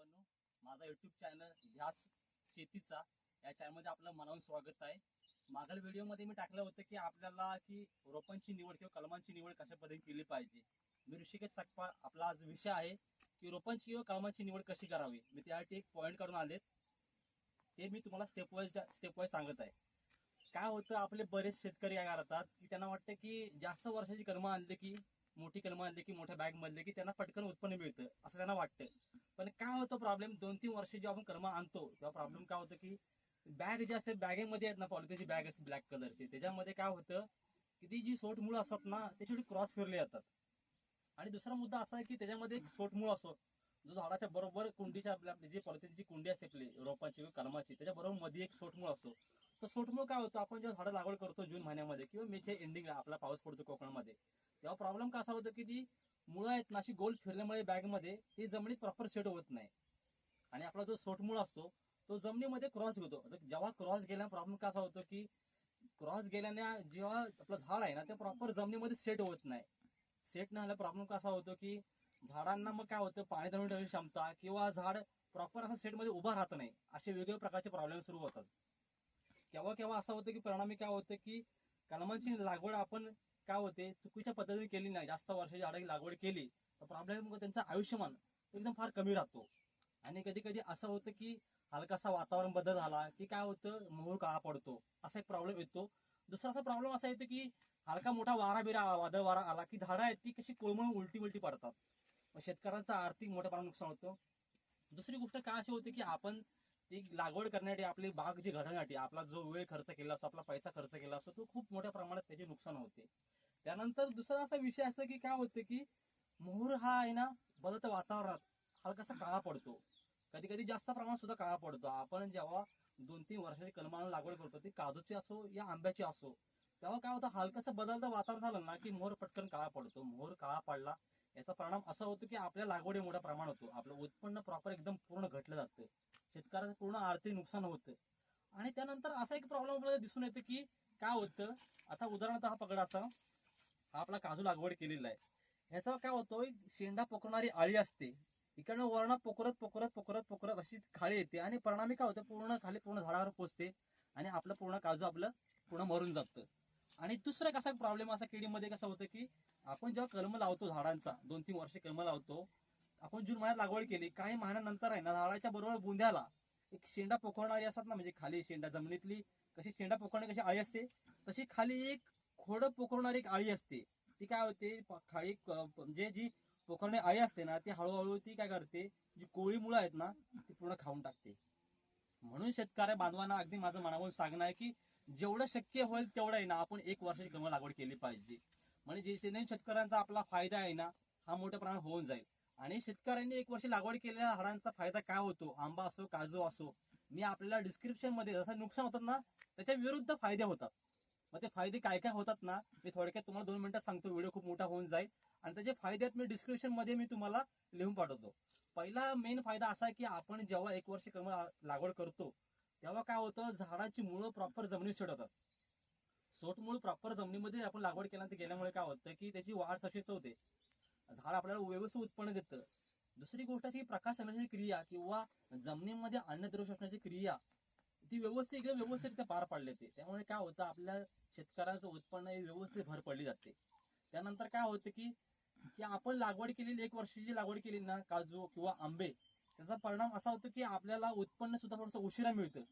सर्वांनो माझा YouTube channel ध्यास शेतीचा या चॅनलमध्ये आपलं मनावून स्वागत आहे. मागील व्हिडिओमध्ये मी टाकलं होतं की आपल्याला की रोपांची निवड किंवा कलमांची निवड कशा पद्धतीने केली पाहिजे. मी ऋषिकेश सकपाळ आपला आज विषय आहे की रोपांची किंवा कलमांची निवड कशी करावी. मी त्यासाठी एक पॉईंट काढून आलेत. ते मी तुम्हाला स्टेप वाईज स्टेप वाईज सांगत आहे. काय होतं आपले बरेच शेतकरी काय करतात की त्यांना वाटतं की जास्त वर्षाची कलमं आणली की मोठी कलम आणली की मोठ्या बॅग मधले की त्यांना पटकन उत्पन्न मिळतं असं त्यांना वाटतं. पण काय होतं प्रॉब्लेम दोन तीन वर्ष जेव्हा आपण कर्म आणतो तेव्हा प्रॉब्लेम काय होतं की बॅग जे असते बॅगेमध्ये आहेत ना पॉलिथिनची बॅग असते ब्लॅक कलरची त्याच्यामध्ये काय होतं की ती जी सोट मुळं असतात ना ते छोटी क्रॉस फिरले जातात. आणि दुसरा मुद्दा असा आहे की त्याच्यामध्ये एक सोट मूळ असो जो झाडाच्या बरोबर कुंडीच्या आपल्या जी पॉलिथिनची कुंडी असते आपली रोपाची किंवा कलमाची त्याच्या बरोबर मध्ये एक सोट सोटमूळ असतो तर सोटमूळ काय होतं? आपण जेव्हा झाडं लागवड करतो जून महिन्यामध्ये किंवा मेच्या एंडिंगला आपला पाऊस पडतो कोकणामध्ये तेव्हा प्रॉब्लेम कसा होतो की ती मुळं आहेत ना अशी गोल फिरल्यामुळे बॅगमध्ये ती जमिनीत प्रॉपर सेट होत नाही. आणि आपला जो सोटमूळ असतो तो जमिनीमध्ये क्रॉस घेतो. जेव्हा क्रॉस गेल्याने प्रॉब्लेम कसा होतो की क्रॉस गेल्याने जेव्हा आपलं झाड आहे ना ते प्रॉपर जमिनीमध्ये सेट होत नाही. सेट न झाला प्रॉब्लेम कसा होतो की झाडांना मग काय होतं पाणी धरून ठेवण्याची क्षमता किंवा झाड प्रॉपर असं सेटमध्ये उभा राहत नाही असे वेगवेगळ्या प्रकारचे प्रॉब्लेम सुरू होतात. केव्हा केव्हा असं होतं की परिणामी काय होतं की कलमांची लागवड आपण काय होते चुकीच्या पद्धतीने केली नाही. जास्त वर्षाची झाडाची लागवड केली तर प्रॉब्लेम त्यांचं आयुष्यमान एकदम फार कमी राहतो. आणि कधी कधी असं होतं की हलकासा वातावरण बदल झाला की काय होतं मोहर काळा पडतो असा एक प्रॉब्लेम येतो. दुसरा असा प्रॉब्लेम असा येतो की हलका मोठा वारा बिरा आला वादळ वारा आला की झाडं आहेत ती कशी कोळमळ उलटी उलटी पडतात. मग शेतकऱ्यांचं आर्थिक मोठ्या प्रमाणात नुकसान होतं. दुसरी गोष्ट काय अशी होते की आपण ती लागवड करण्यासाठी आपली बाग जी घडण्यासाठी आपला जो वेळ खर्च केला असतो आपला पैसा खर्च केला असतो तो खूप मोठ्या प्रमाणात त्याचे नुकसान होते. त्यानंतर दुसरा असा विषय असा की काय होतं की मोहर हा आहे ना बदलत्या वातावरणात हलकासा काळा पडतो. कधी कधी जास्त प्रमाणात सुद्धा काळा पडतो. आपण जेव्हा दोन तीन वर्षाची कलमानं लागवड करतो ती काजूची असो या आंब्याची असो तेव्हा काय होतं हलकसं बदलतं वातावरण झालं ना की मोहर पटकन काळा पडतो. मोहर काळा पडला याचा परिणाम असा होतो की आपल्या लागवडी मोठ्या प्रमाणात होतो. आपलं उत्पन्न प्रॉपर एकदम पूर्ण घटलं जातं. शेतकऱ्याचं पूर्ण आर्थिक नुकसान होतं आणि त्यानंतर असा एक प्रॉब्लेम आपल्याला दिसून येतो की काय होतं? आता उदाहरणार्थ हा पगडा असा हा आपला काजू लागवड केलेला आहे. ह्याचा काय होतो? एक शेंडा पोकरणारी आळी असते. इकडनं वर्ण पोकरत पोकरत पोकरत पोकरत अशी खाली येते आणि परिणामी काय होतं? पूर्ण खाली पूर्ण झाडावर पोचते आणि आपलं पूर्ण काजू आपलं पूर्ण मरून जातं. आणि दुसरं कसा प्रॉब्लेम असा किडीमध्ये कसा होतं की आपण जेव्हा कलम लावतो झाडांचा दोन तीन वर्ष कलम लावतो आपण जून महिन्यात लागवड केली काही महिन्यानंतर आहे ना झाडाच्या बरोबर बुंद्याला एक शेंडा पोखरणारी असतात ना म्हणजे खाली शेंडा जमिनीतली कशी शेंडा पोखरणारी कशी आळी असते तशी खाली एक खोड पोखरणारी एक आळी असते. ती काय होते खाली म्हणजे जी पोखरणी आळी असते ना ती हळूहळू ती काय करते जी कोळी मुळं आहेत ना ती पूर्ण खाऊन टाकते. म्हणून शेतकऱ्या बांधवांना अगदी माझं मनावून सांगणं आहे की जेवढं शक्य होईल तेवढं आहे ना आपण एक वर्षाची गम लागवड केली पाहिजे. म्हणजे जे शेतकऱ्यांचा आपला फायदा आहे ना हा मोठ्या प्रमाणात होऊन जाईल. आणि शेतकऱ्यांनी एक वर्ष लागवड केलेल्या झाडांचा फायदा काय होतो? आंबा असो काजू असो मी आपल्याला डिस्क्रिप्शनमध्ये जसं नुकसान होतात ना त्याच्या विरुद्ध फायदे होतात. मग ते फायदे काय काय होतात ना मी थोडक्यात तुम्हाला दोन मिनिटात सांगतो व्हिडिओ खूप मोठा होऊन जाईल. आणि त्याचे फायदे आहेत मी डिस्क्रिप्शनमध्ये मी तुम्हाला लिहून पाठवतो. पहिला मेन फायदा असा आहे की आपण जेव्हा एक वर्ष कर्म लागवड करतो तेव्हा काय होतं झाडाची मुळं प्रॉपर जमिनीत सेट होतात सोटमूळ प्रॉपर जमिनीमध्ये आपण लागवड केल्यानंतर गेल्यामुळे काय होतं की त्याची वाढ सशक्त होते. झाड आपल्याला व्यवस्थित उत्पन्न देतं दुसरी गोष्ट अशी प्रकाश संश्लेषणाची क्रिया किंवा जमिनीमध्ये अन्नद्रव्य शोषण्याची क्रिया ती व्यवस्थित एकदम व्यवस्थित पार पाडली जाते. त्यामुळे काय होतं आपल्या शेतकऱ्याचं उत्पन्न हे व्यवस्थित भर पडली जाते. त्यानंतर काय होतं की की आपण लागवड केलेली एक वर्षाची लागवड केली ना काजू किंवा आंबे त्याचा परिणाम असा होतो की आपल्याला उत्पन्न सुद्धा थोडंसं उशिरा मिळतं.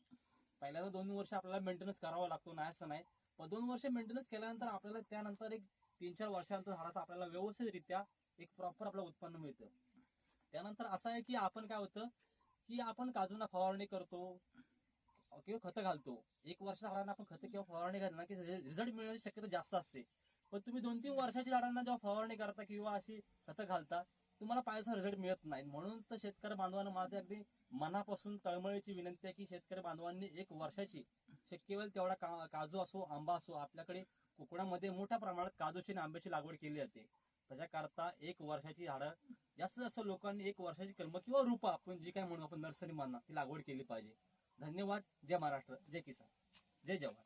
पहिल्यांदा दोन वर्ष आपल्याला मेंटेनन्स करावा लागतो नाही असं नाही. पण दोन वर्ष मेंटेनन्स केल्यानंतर आपल्याला त्यानंतर एक तीन चार वर्षानंतर झाडाचा आपल्याला व्यवस्थितरित्या एक प्रॉपर आपलं उत्पन्न मिळतं. त्यानंतर असं आहे की आपण काय होतं की आपण काजूना फवारणी करतो किंवा खतं घालतो. एक वर्ष झाडांना आपण खतं किंवा फवारणी घालणार की रिझल्ट मिळण्याची शक्यता जास्त असते. पण तुम्ही दोन तीन वर्षाच्या झाडांना जेव्हा फवारणी करता किंवा अशी खतं घालता तुम्हाला पाहिजे रिझल्ट मिळत नाही. म्हणून तर शेतकरी बांधवांना माझ्या अगदी मनापासून तळमळीची विनंती आहे की शेतकरी बांधवांनी एक वर्षाची शक्य होईल तेवढा का काजू असो आंबा असो आपल्याकडे कोकणामध्ये मोठ्या प्रमाणात काजूची आणि आंब्याची लागवड केली जाते. त्याच्याकरता एक वर्षाची झाडं जास्तीत जास्त लोकांनी एक वर्षाची कलम किंवा रूपा आपण जी काय म्हणू आपण नर्सरी मानणार ती लागवड केली पाहिजे. धन्यवाद. जय महाराष्ट्र. जय किसान. जय जवान.